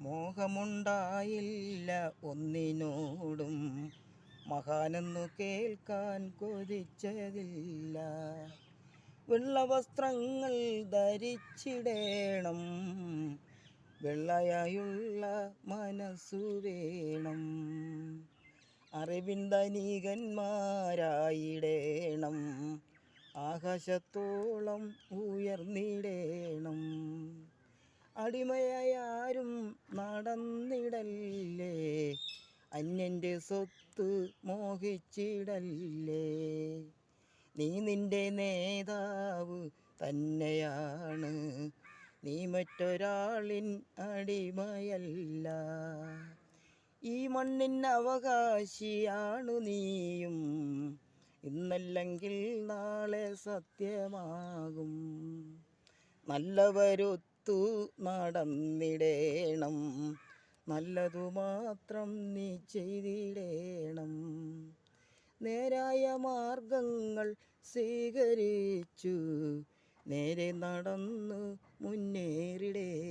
മോഹമുണ്ടായില്ല ഒന്നിനോടും. മഹാനെന്നു കേൾക്കാൻ കൊതിച്ചതില്ല. വെള്ളവസ്ത്രങ്ങൾ ധരിച്ചിടേണം. വെള്ളയായുള്ള മനസ്സു വേണം. അറിവിൻ ധനികന്മാരായിടേണം. ആകാശത്തോളം ഉയർന്നിടേണം അടിമയായി ആരും നടന്നിടല്ലേ? അന്യന്റെ സ്വത്ത് മോഹിച്ചിടല്ലേ? നീ നിന്റെ നേതാവ് തന്നെയാണ്. നീ മറ്റൊരാളിൻ അടിമയല്ല. ഈ മണ്ണിൻ അവകാശിയാണു നീയും. ഇന്നല്ലെങ്കിൽ നാളെ സത്യമാകും. നല്ലവരൊത്തു നടന്നിടേണം. നല്ലതു മാത്രം നീ ചെയ്തിടേണം. നേരായ മാർഗങ്ങൾ സ്വീകരിച്ചു. നേരെ നടന്നു മുന്നേറിടേണം